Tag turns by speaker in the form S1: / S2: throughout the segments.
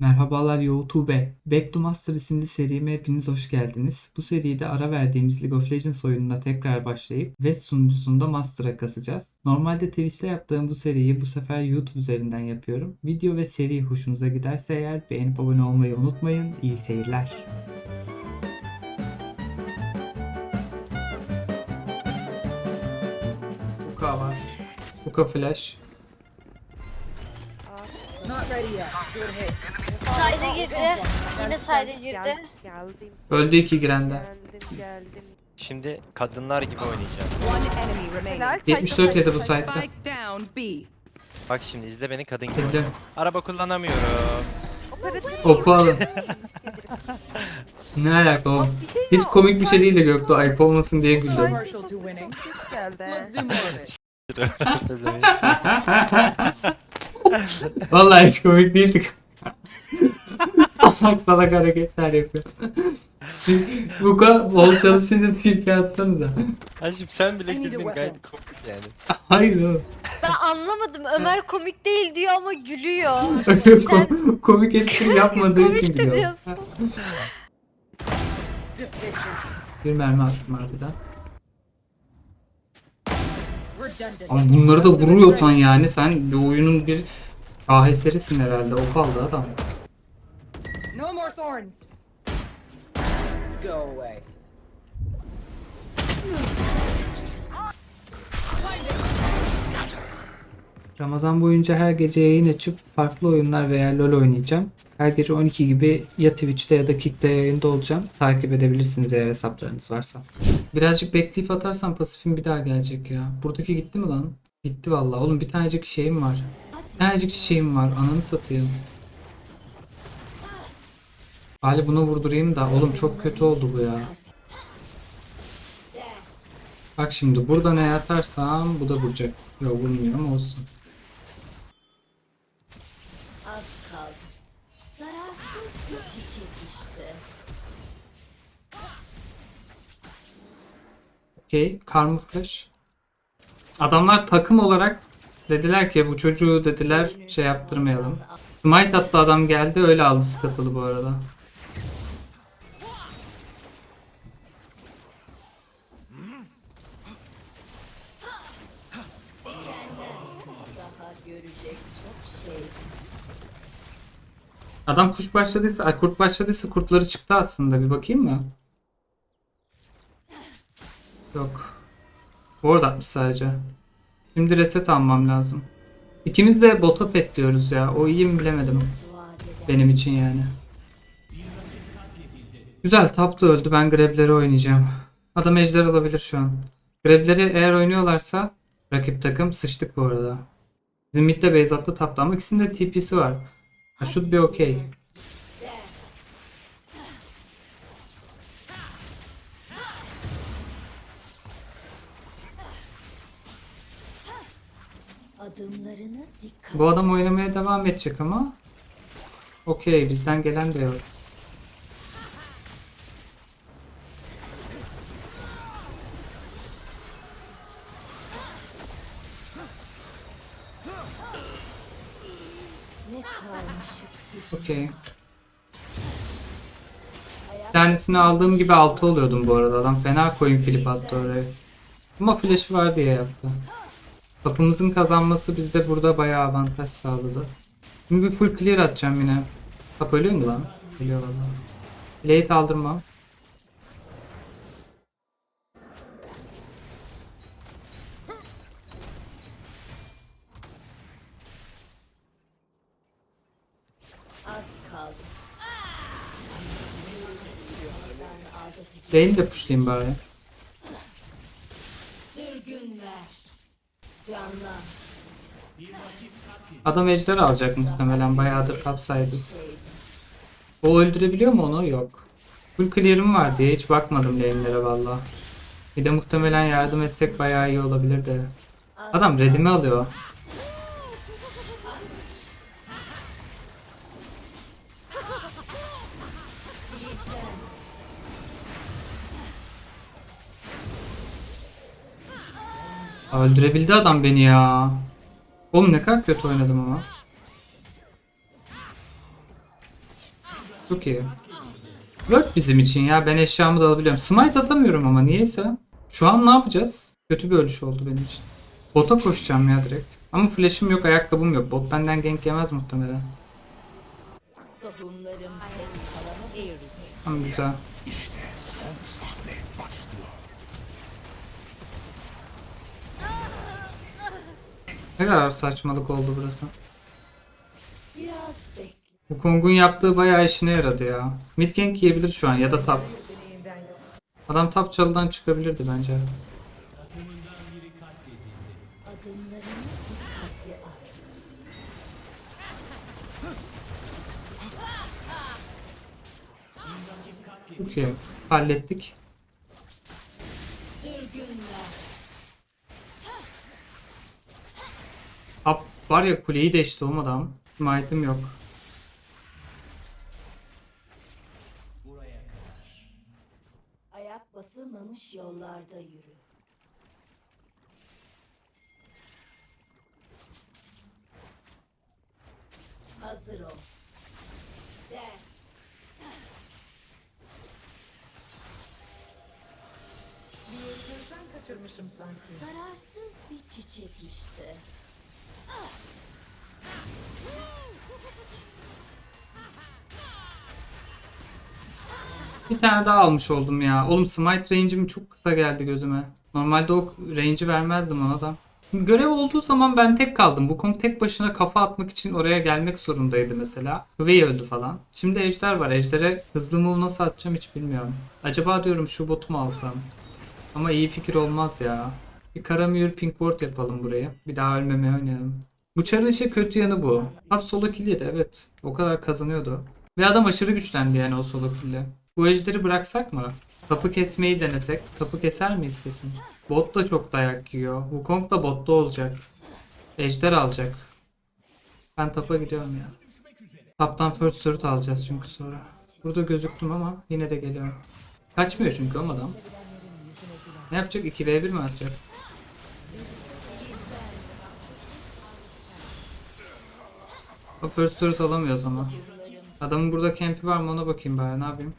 S1: Merhabalar YouTube. Back to Master isimli serime hepiniz hoş geldiniz. Bu seride ara verdiğimiz League of Legends oyununa tekrar başlayıp West sunucusunda Master'a kasacağız. Normalde Twitch'te yaptığım bu seriyi bu sefer YouTube üzerinden yapıyorum. Video ve seri hoşunuza giderse eğer beğenip abone olmayı unutmayın. İyi seyirler. Buka var. Buka Flash.
S2: Not ready yet. Good hit.
S3: Sayda girdi. Yine sayda girdi.
S4: Geldim,
S1: Öldü iki girende.
S4: geldim, geldim.
S5: Şimdi kadınlar gibi oynayacağım.
S2: One enemy remaining.
S4: Helal,
S1: 74 yedi bu site'da.
S2: Spike down B.
S5: Bak şimdi izle beni kadın gibi.
S1: İzle.
S5: Araba kullanamıyorum.
S4: Operatör
S1: Oku alın. Ne alaka o?
S4: bir şey
S1: Hiç
S4: yok.
S1: komik bir şey değil de Göktuğ ayıp olmasın diye güldüm.
S2: Partial to winning.
S4: geldi.
S2: Let's do more of it.
S1: Vallahi hiç komik değildi. salak salak hareketler yapıyor. Bu kadar bol çalışınca TP atsanıza.
S5: Hacım sen bile güldün gayet komik yani.
S1: Hayır oğlum.
S3: Ben anlamadım. Ömer komik değil diyor ama gülüyor.
S1: Kom- komik espri yapmadığı için
S3: Komik de
S1: gülüyorum.
S3: diyorsun.
S1: Bir mermi attım.
S2: Redundant.
S1: Ama bunları da vuruyorsan yani sen bir oyunun bir aheserisin herhalde. O kaldı adam.
S2: No more thorns. Go away.
S1: Ramazan boyunca her gece yayın açıp farklı oyunlar veya LoL oynayacağım. Her gece 12 gibi ya Twitch'te ya da Kick'te yayında olacağım. Takip edebilirsiniz eğer hesaplarınız varsa. Birazcık bekleyip atarsam pasifim bir daha gelecek ya. Buradaki gitti mi lan? Gitti vallahi. Oğlum bir tanecik şeyim var. Tanecik çiçeğim var. Ananı satayım. Ali bunu vurdurayım da. Oğlum çok kötü oldu bu ya. Bak şimdi burada ne atarsam bu da vuracak. Yok vurmuyor ama olsun.
S6: Az kaldı. Zararsız bir çiçek işte.
S1: Okey. Karma Flash. Adamlar takım olarak dediler ki bu çocuğu dediler şey yaptırmayalım. Smite attı adam geldi öyle aldı Scuttle'ı bu arada. Adam kuş başladıysa, ay, kurt başladıysa kurtları çıktı aslında. Bir bakayım mı? Yok. Ward atmış sadece. Şimdi reset almam lazım. İkimiz de bota petliyoruz ya. O iyi mi bilemedim. Benim için yani. Güzel tapta öldü. Ben Grebleri oynayacağım. Adam ejder alabilir şu an. Grebleri eğer oynuyorlarsa rakip takım sıçtık bu arada. Base attı tapta ama ikisinde TP'si var. I should be okay.
S6: Adımlarını dikkat.
S1: Bu adam oynamaya devam edecek ama okey bizden gelen de yok. Okey. Tanesini aldığım gibi 6 oluyordum bu arada. Adam fena coin flip attı oraya. Ama flash'ı var diye yaptı. Kapımızın kazanması bize burada bayağı avantaj sağladı. Şimdi bir full clear atacağım yine. Kap ölüyor mu lan? Ölüyor valla. Late aldırmam. Lane'i de pushlayayım bari. Adam ejder alacak muhtemelen. Bayağıdır kapsaydı. O öldürebiliyor mu onu? Yok. Full clear'ım var diye hiç bakmadım lane'lere valla. Bir de muhtemelen yardım etsek bayağı iyi olabilir de. Adam redimi alıyor. Öldürebildi adam beni ya. Oğlum ne kadar kötü oynadım ama. Çok iyi. Word bizim için ya. Ben eşyamı da alabiliyorum. Smite atamıyorum ama niyeyse. Şu an ne yapacağız? Kötü bir ölüş oldu benim için. Bota koşacağım ya direkt. Ama flash'ım yok, ayakkabım yok. Bot benden gank yemez muhtemelen.
S6: Tohumlarım tek kalanı eğri.
S1: Tamam güzel. Ne kadar saçmalık oldu burası. Bu Kong'un yaptığı bayağı işine yaradı ya. Mid gank yiyebilir şu an ya da top. Adam top çalıdan çıkabilirdi bence. Okey. Hallettik. Var ya kuleyi deşti o adam. Smite'ım yok.
S6: Ayak basılmamış yollarda yürü. Hazır ol. Der.
S2: kaçırmışım sanki.
S6: Zararsız bir çiçek işte.
S1: Bir tane daha almış oldum ya. Oğlum smite range'im çok kısa geldi gözüme. Normalde o range'i vermezdim ona da. Görev olduğu zaman ben tek kaldım. Wukong tek başına kafa atmak için oraya gelmek zorundaydı mesela. Hüvey öldü falan. Şimdi ejder var. Ejder'e hızlı move nasıl atacağım hiç bilmiyorum. Acaba diyorum şu botu mu alsam? Ama iyi fikir olmaz ya. Bir Karamür Pink Ward yapalım buraya. Bir daha ölmemeye oynayalım. Bu çarın işe kötü yanı bu. Top solo kill'ydi evet. O kadar kazanıyordu. Ve adam aşırı güçlendi yani o solo kill'le. Bu ejderi bıraksak mı? Tapı kesmeyi denesek. Tapı keser miyiz kesin? Bot da çok dayak yiyor. Wukong da botta olacak. Ejder alacak. Ben tapa gidiyorum ya. Taptan first turret alacağız çünkü sonra. Burada gözüktüm ama yine de geliyorum. Kaçmıyor çünkü o adam. Ne yapacak? 2v1 mi atacak? O first turret alamıyoruz ama. Adamın burada camp'i var mı ona bakayım bari ne yapayım.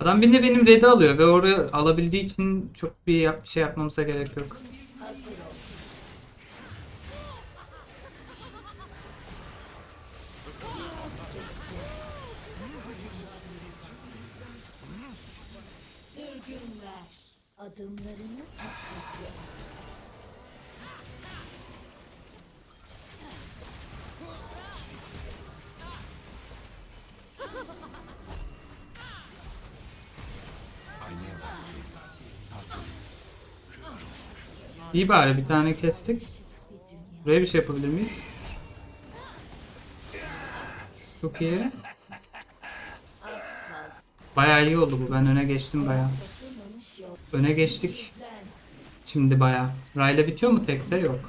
S1: Adam de benim red'i alıyor ve oraya alabildiği için çok bir yap- şey yapmamıza gerek yok. İyi bari bir tane kestik. Buraya bir şey yapabilir miyiz? Çok iyi. Bayağı iyi oldu bu. Ben öne geçtim
S6: yol.
S1: Öne geçtik. Şimdi bayağı. Rayla bitiyor mu tekte? Yok.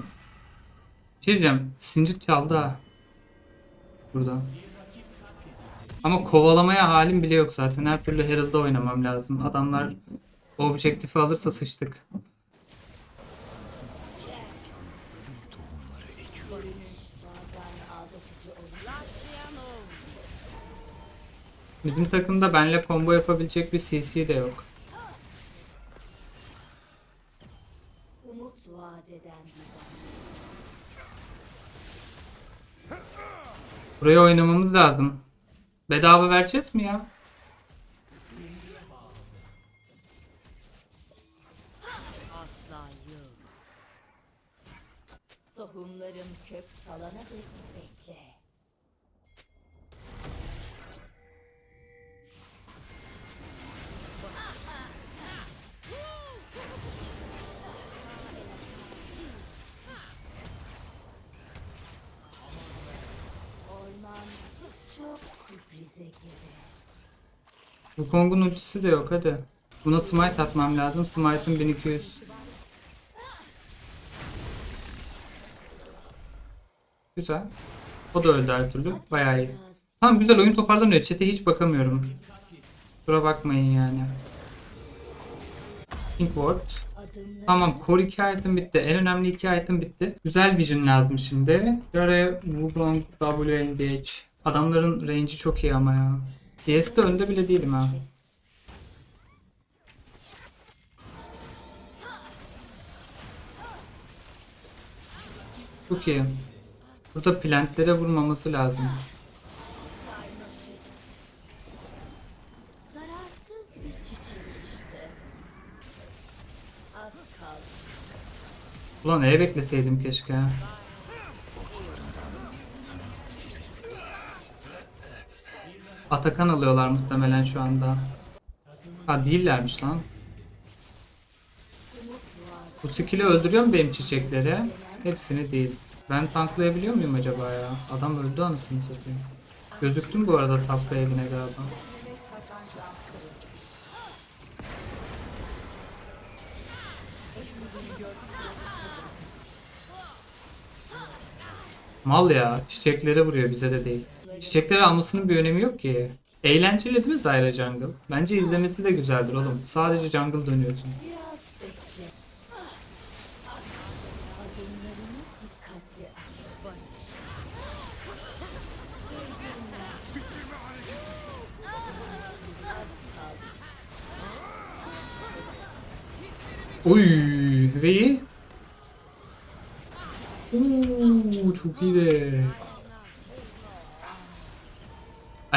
S1: Bir şey diyeceğim. Çaldı ha. Burada. Ama kovalamaya halim bile yok zaten. Her türlü Herald'da oynamam lazım. Adamlar objektifi alırsa sıçtık. Bizim takımda benle combo yapabilecek bir CC de yok.
S6: Umut vaat eden.
S1: Buraya oynamamız lazım. Bedava vereceğiz mi ya?
S6: Tohumlarım kök salana dek
S1: Bu Kong'un ultisi de yok hadi. Buna smite atmam lazım. Smite'ın 1200. Güzel. O da öldü her türlü. Bayağı iyi. Tamam güzel oyun toparlanıyor. Chat'e hiç bakamıyorum. Kusura bakmayın yani. Pink Ward. Tamam core 2 item bitti. En önemli 2 item bitti. Güzel vision lazım şimdi. Şöyle Wukong W. Adamların range'i çok iyi ama ya. DS'de önde bile değilim ha. Çok iyi. Burada plantlere vurmaması lazım. Ulan E bekleseydim keşke. Atakan alıyorlar muhtemelen şu anda. Ha değillermiş lan. Bu skill'i öldürüyor mu benim çiçekleri? Hepsini değil. Ben tanklayabiliyor muyum acaba ya? Adam öldü anasını satayım. Gözüktüm bu arada top wave'ine galiba. Mal ya. Çiçeklere vuruyor bize de değil. Çiçekleri almasının bir önemi yok ki. Eğlenceli değil mi Zyra Jungle? Bence izlemesi de güzeldir oğlum. Sadece jungle dönüyorsun. Oy, V'yi. Oo, çok iyi de.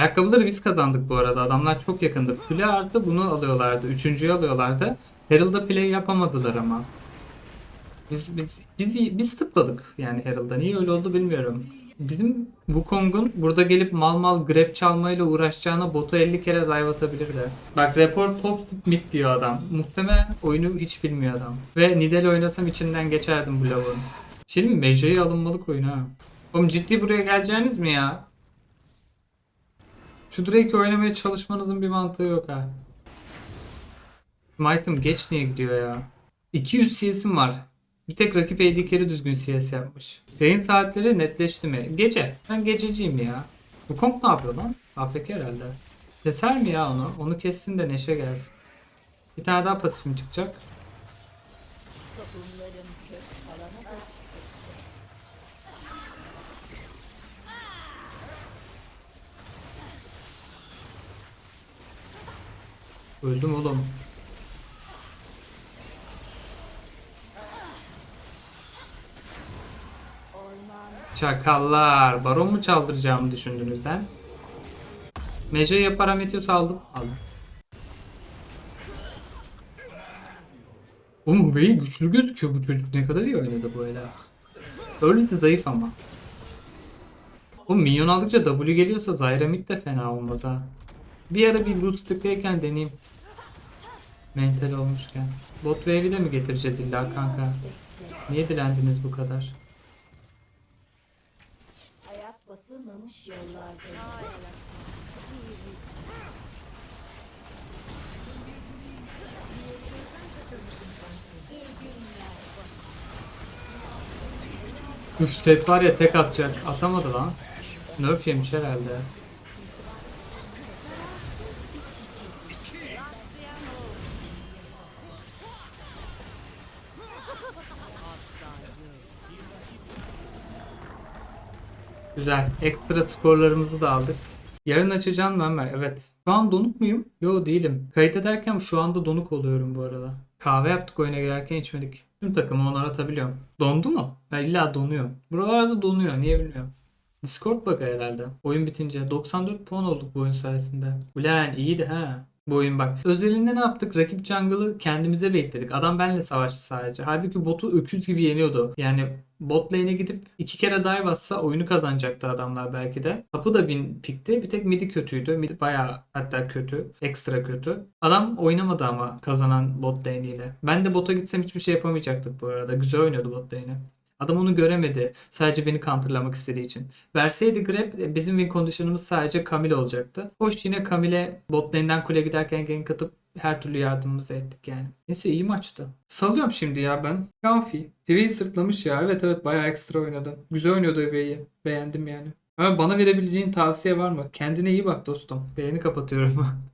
S1: Ayakkabıları biz kazandık bu arada. Adamlar çok yakındı. Kule artı bunu alıyorlardı. Üçüncüyü alıyorlardı. Herald'a play yapamadılar ama. Biz biz biz biz tıkladık yani Herald'a. Niye öyle oldu bilmiyorum. Bizim Wukong'un burada gelip mal mal grab çalmayla uğraşacağına botu 50 kere dive atabilirdi. Bak report top mid diyor adam. Muhtemelen oyunu hiç bilmiyor adam. Ve Nidal oynasam içinden geçerdim bu lavuğun. Şimdi Meja'yı alınmalık oyun ha. Oğlum ciddi buraya geleceğiniz mi ya? Şu Drake'i oynamaya çalışmanızın bir mantığı yok ha. Smite'ım geç niye gidiyor ya? 200 CS'im var. Bir tek rakip AD carry düzgün CS yapmış. Yayın saatleri netleşti mi? Gece. Ben gececiyim ya. Bu Kong ne yapıyor lan? AFK herhalde. Keser mi ya onu? Onu kessin de neşe gelsin. Bir tane daha pasifim çıkacak.
S6: Tohumlarım kök salana dek
S1: Öldüm oğlum. Çakallar. Baron mu çaldıracağımı düşündüğünüzden? Meja'ya parametyos aldım. Aldım. Oğlum Hüveyi güçlü gözüküyor bu çocuk. Ne kadar iyi oynadı bu ele. Öylesi zayıf ama. Oğlum minyon aldıkça W geliyorsa Zyra mid de fena olmaz ha. Bir ara bir root stick'teyken deneyeyim. Mental olmuşken. Bot wave'i de mi getireceğiz illa kanka? Niye dilendiniz bu kadar?
S6: ayak basılmamış yollarda.
S1: Üf set var ya tek atacak. Atamadı lan. Nerf yemiş herhalde. Güzel. Ekstra skorlarımızı da aldık. Yarın açacağım Ömer? Evet. Şu an donuk muyum? Yo değilim. Kayıt ederken şu anda donuk oluyorum bu arada. Kahve yaptık oyuna girerken içmedik. Tüm takımı onu aratabiliyorum. Dondu mu? Ha, illa donuyor. Buralarda donuyor. Niye bilmiyorum. Discord bug'ı herhalde. Oyun bitince 94 puan olduk bu oyun sayesinde. Ulan iyiydi ha. Bu oyun bak. Özelinde ne yaptık? Rakip jungle'ı kendimize bekledik. Adam benle savaştı sadece. Halbuki botu öküz gibi yeniyordu. Yani bot lane'e gidip iki kere dive atsa oyunu kazanacaktı adamlar belki de. Tapu da bin pikti. Bir tek midi kötüydü. Mid bayağı hatta kötü. Ekstra kötü. Adam oynamadı ama kazanan bot lane. Ben de bota gitsem hiçbir şey yapamayacaktık bu arada. Güzel oynuyordu bot lane'i. Adam onu göremedi. Sadece beni counterlamak istediği için. Verseydi grab e, bizim win condition'ımız sadece Camille olacaktı. Hoş yine Camille bot lane'den kule giderken gank atıp her türlü yardımımızı ettik yani. Neyse iyi maçtı. Salıyorum şimdi ya ben. Kafi. Hive'yi sırtlamış ya. Evet evet bayağı ekstra oynadı. Güzel oynuyordu Hive'yi. Beğendim yani. Ama bana verebileceğin tavsiye var mı? Kendine iyi bak dostum. Beğeni kapatıyorum.